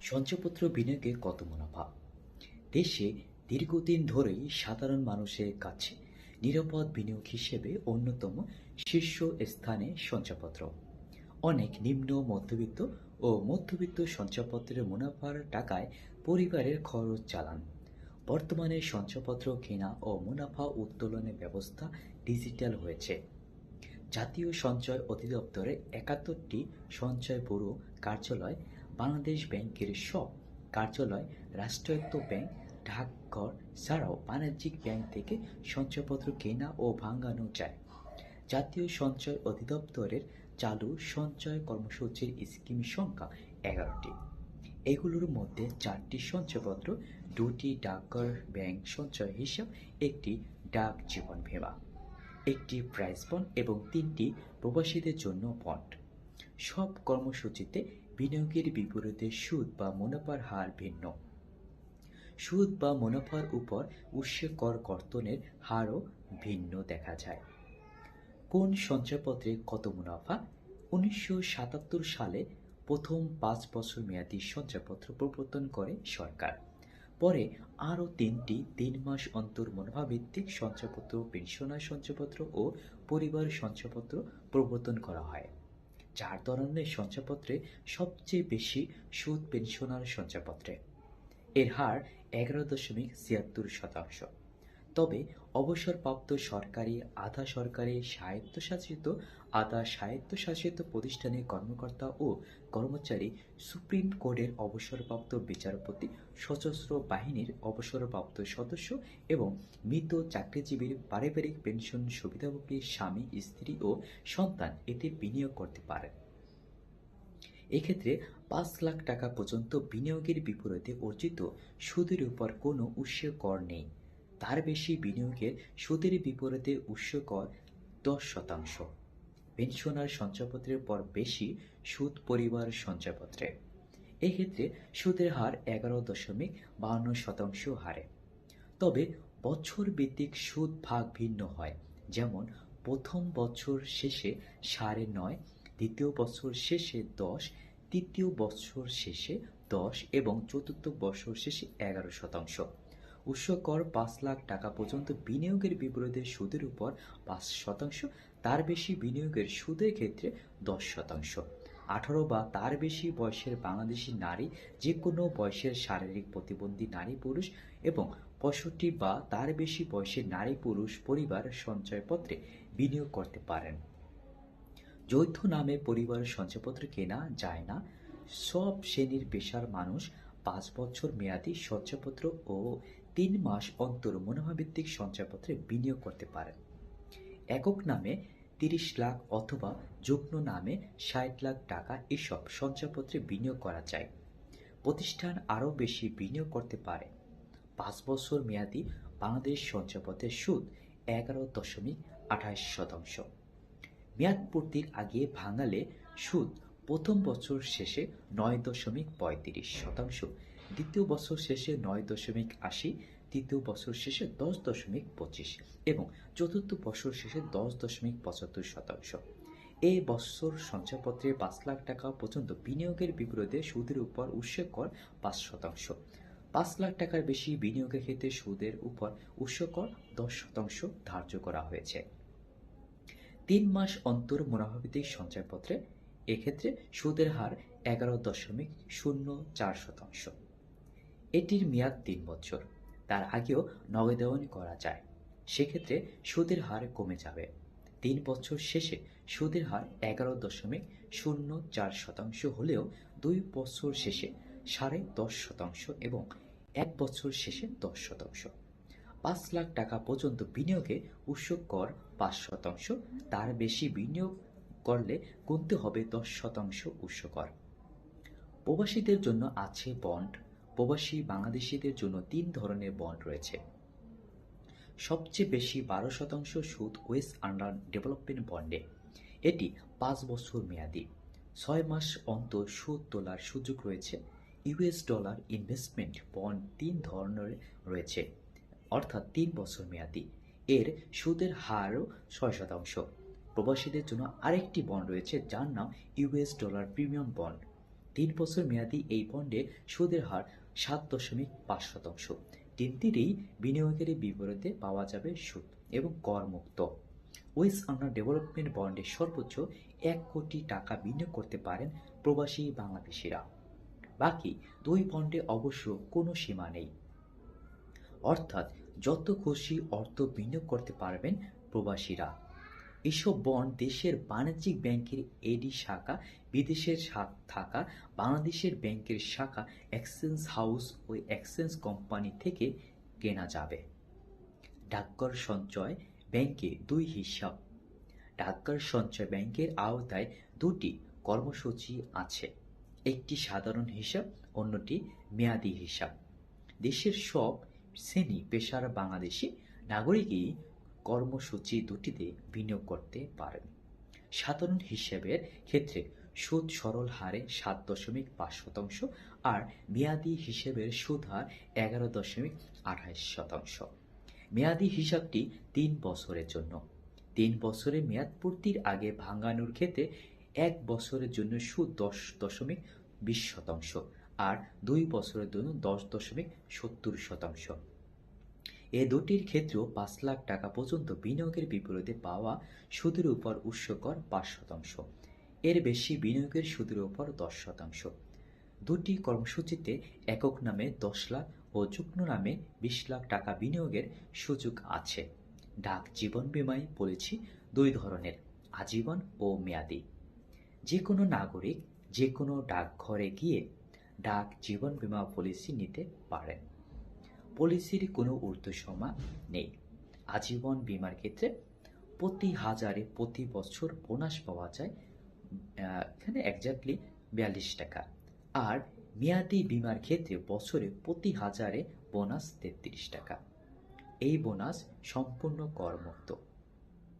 সঞ্চয়পত্র বিনিয়োগে কত মুনাফা? দেশে দীর্ঘদিন ধরেই সাধারণ মানুষের কাছে নিরাপদ বিনিয়োগ হিসেবে অন্যতম শীর্ষ স্থানে সঞ্চয়পত্র। অনেক নিম্ন, মধ্যবিত্ত ও মধ্যবিত্ত সঞ্চয়পত্রের মুনাফার টাকায় পরিবারের খরচ চালান। বর্তমানে সঞ্চয়পত্র কেনা ও মুনাফা উত্তোলনের ব্যবস্থা ডিজিটাল হয়েছে। জাতীয় সঞ্চয় অধিদপ্তরের একাত্তরটি সঞ্চয় ব্যুরো কার্যালয় বাংলাদেশ ব্যাংকের সব কার্যালয়, রাষ্ট্রায়ত্ত ব্যাংক, ডাকঘর ছাড়াও বাণিজ্যিক ব্যাংক থেকে সঞ্চয়পত্র কেনা ও ভাঙানো যায়। জাতীয় সঞ্চয় অধিদপ্তরের চালু সঞ্চয় কর্মসূচির স্কিম সংখ্যা এগারোটি। এগুলোর মধ্যে চারটি সঞ্চয়পত্র, দুটি ডাকঘর ব্যাংক সঞ্চয় হিসাব, একটি ডাক জীবন বীমা, একটি প্রাইস বন্ড এবং তিনটি প্রবাসীদের জন্য বন্ড। সব কর্মসূচিতে বিনিয়োগের বিপরীতে সুদ বা মুনাফার হার ভিন্ন। সুদ বা মুনাফার উপর উৎসে কর কর্তনের হারও ভিন্ন দেখা যায়। কোন সঞ্চয়পত্রে কত মুনাফা? উনিশশো সাতাত্তর সালে প্রথম পাঁচ বছর মেয়াদী সঞ্চয়পত্র প্রবর্তন করে সরকার। পরে আরও তিনটি তিন মাস অন্তর মুনাফাভিত্তিক সঞ্চয়পত্র, পেনশনার সঞ্চয়পত্র ও পরিবার সঞ্চয়পত্র প্রবর্তন করা হয়। চার ধরনের সঞ্চয়পত্রে সবচেয়ে বেশি সুদ পেনশনার সঞ্চয়পত্রে এর হার এগারো দশমিক ছিয়াত্তর শতাংশ। তবে অবসরপ্রাপ্ত সরকারি, আধা সরকারি স্বায়ত্তশাসিত, আধা স্বায়ত্তশাসিত প্রতিষ্ঠানের কর্মকর্তা ও কর্মচারী সুপ্রিম কোর্টের অবসরপ্রাপ্ত বিচারপতি সশস্ত্র বাহিনীর অবসরপ্রাপ্ত সদস্য এবং মৃত চাকরিজীবীর পারিবারিক পেনশন সুবিধাভোগী স্বামী, স্ত্রী ও সন্তান এতে বিনিয়োগ করতে পারেন এক্ষেত্রে পাঁচ লাখ টাকা পর্যন্ত বিনিয়োগের বিপরীতে অর্জিত সুদের উপর কোনো উৎস কর নেই। তার বেশি বিনিয়োগের সুদের বিপরীতে উৎস কর দশ শতাংশ। পেনশনার সঞ্চয়পত্রের পর বেশি সুদ পরিবার সঞ্চয়পত্রে। এক্ষেত্রে সুদের হার এগারো দশমিক বাহান্ন শতাংশ হারে। তবে বছর ভিত্তিক সুদ ভাগ ভিন্ন হয়, যেমন প্রথম বছর শেষে সাড়ে নয়, দ্বিতীয় বছর শেষে দশ, তৃতীয় বছর শেষে দশ এবং চতুর্থ বছর শেষে এগারো শতাংশ। উৎস কর পাঁচ লাখ টাকা পর্যন্ত বিনিয়োগের বিপরীতে সুদের উপর পাঁচ শতাংশ, তার বেশি বিনিয়োগের সুদের ক্ষেত্রে দশ শতাংশ। আঠারো বা তার বেশি বয়সের বাংলাদেশি নারী যে কোনো বয়সের শারীরিক প্রতিবন্ধী নারী পুরুষ এবং পঁয়ষট্টি বা তার বেশি বয়সের নারী পুরুষ পরিবার সঞ্চয়পত্রে বিনিয়োগ করতে পারেন। যৌথ নামে পরিবার সঞ্চয়পত্র কেনা যায় না। সব শ্রেণির পেশার মানুষ পাঁচ বছর মেয়াদী সঞ্চয়পত্র ও তিন মাস অন্তর মুনাফাভিত্তিক সঞ্চয়পত্রে বিনিয়োগ করতে পারেন। একক নামে তিরিশ লাখ অথবা যুগ্ম নামে ষাট লাখ টাকা এসব সঞ্চয়পত্রে বিনিয়োগ করা যায়। প্রতিষ্ঠান আরও বেশি বিনিয়োগ করতে পারে। পাঁচ বছর মেয়াদি বাংলাদেশ সঞ্চয়পত্রের সুদ এগারো দশমিক আঠাশ শতাংশ। মেয়াদ পূর্তির আগে ভাঙালে সুদ প্রথম বছর শেষে নয় দশমিক পঁয়ত্রিশ শতাংশ দ্বিতীয় বছর শেষে নয় দশমিক আশি, তৃতীয় বছর শেষে দশ দশমিক পঁচিশ এবং চতুর্থ বছর শেষে দশ দশমিক পঁচাত্তর শতাংশ। এই বছর সঞ্চয়পত্রে পাঁচ লাখ টাকা পর্যন্ত বিনিয়োগের বিপরীতে সুদের উপর উৎস কর পাঁচ শতাংশ। পাঁচ লাখ টাকার বেশি বিনিয়োগের ক্ষেত্রে সুদের উপর উৎস কর দশ শতাংশ ধার্য করা হয়েছে। তিন মাস অন্তর মুনাফাভিত্তিক সঞ্চয়পত্রে এক্ষেত্রে সুদের হার এগারো দশমিক শূন্য চার শতাংশ। এটির মেয়াদ তিন বছর। তার আগেও নগদায়ন করা যায়। সেক্ষেত্রে সুদের হার কমে যাবে। তিন বছর শেষে সুদের হার এগারো দশমিক শূন্য চার শতাংশ হলেও দুই বছর শেষে সাড়ে দশ শতাংশ এবং এক বছর শেষে দশ শতাংশ। পাঁচ লাখ টাকা পর্যন্ত বিনিয়োগে উৎস কর পাঁচ শতাংশ, তার বেশি বিনিয়োগ করলে গুনতে হবে দশ শতাংশ উৎস কর। প্রবাসীদের জন্য আছে বন্ড। প্রবাসী বাংলাদেশিদের জন্য তিন ধরনের বন্ড রয়েছে। সবচেয়ে বেশি বারো শতাংশ সুদ ওয়েস্ট আন্ডার ডেভেলপমেন্ট বন্ডে। এটি পাঁচ বছর মেয়াদি। ছয় মাস অন্তর সুদ তোলার সুযোগ রয়েছে। ইউএস ডলার ইনভেস্টমেন্ট বন্ড তিন ধরনের রয়েছে, অর্থাৎ তিন বছর মেয়াদি। এর সুদের হারও ছয় শতাংশ। প্রবাসীদের জন্য আরেকটি বন্ড রয়েছে, যার নাম ইউএস ডলার প্রিমিয়াম বন্ড। তিন বছর মেয়াদি এই বন্ডে সুদের হার সাত দশমিক পাঁচ শতাংশ। তিনটিরই বিনিয়োগের বিপরীতে পাওয়া যাবে সুদ এবং করমুক্ত। ওয়েস্ট আন্ডার ডেভেলপমেন্ট বন্ডে সর্বোচ্চ এক কোটি টাকা বিনিয়োগ করতে পারেন প্রবাসী বাংলাদেশিরা। বাকি দুই বন্ডে অবশ্য কোনো সীমা নেই। অর্থাৎ যত খুশি অর্থ বিনিয়োগ করতে পারবেন প্রবাসীরা। এসব বন্ড দেশের বাণিজ্যিক ব্যাংকের এডি শাখা, বিদেশের থাকা বাংলাদেশের ব্যাংকের শাখা, এক্সচেঞ্জ হাউস ও এক্সচেঞ্জ কোম্পানি থেকে কেনা যাবে। ডাকঘর সঞ্চয় ব্যাংকে দুই হিসাব। ডাকঘর সঞ্চয় ব্যাংকের আওতায় দুটি কর্মসূচি আছে। একটি সাধারণ হিসাব, অন্যটি মেয়াদি হিসাব। দেশের সব শ্রেণি পেশার বাংলাদেশি নাগরিকই কর্মসূচি দুটিতে বিনিয়োগ করতে পারেন। সাধারণ হিসেবের ক্ষেত্রে সুদ সরল হারে সাত দশমিক পাঁচ শতাংশ আর মেয়াদি হিসেবের সুদ হার এগারো দশমিক আঠাশ শতাংশ। মেয়াদি হিসাবটি তিন বছরের জন্য। তিন বছরের মেয়াদ পূর্তির আগে ভাঙানোর ক্ষেত্রে এক বছরের জন্য সুদ দশ দশমিক বিশ শতাংশ আর দুই বছরের জন্য দশ দশমিক সত্তর শতাংশ। এ দুটির ক্ষেত্রেও পাঁচ লাখ টাকা পর্যন্ত বিনিয়োগের বিপরীতে পাওয়া সুদের উপর উৎসকর পাঁচ শতাংশ। এর বেশি বিনিয়োগের সুদের উপর দশ শতাংশ। দুটি কর্মসূচিতে একক নামে দশ লাখ ও যুগ্ম নামে বিশ লাখ টাকা বিনিয়োগের সুযোগ আছে। ডাক জীবন বিমায় বলেছি দুই ধরনের, আজীবন ও মেয়াদি। যে কোনো নাগরিক যে কোনো ডাকঘরে গিয়ে ডাক জীবন বিমা পলিসি নিতে পারেন। পলিসির কোনো ঊর্ধ্বসীমা নেই। আজীবন বীমার ক্ষেত্রে প্রতি হাজারে প্রতি বছর বোনাস পাওয়া যায় এখানে একজাক্টলি বিয়াল্লিশ টাকা। আর মেয়াদি বিমার ক্ষেত্রে বছরে প্রতি হাজারে বোনাস তেত্রিশ টাকা। এই বোনাস সম্পূর্ণ করমুক্ত।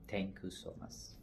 Thank you so much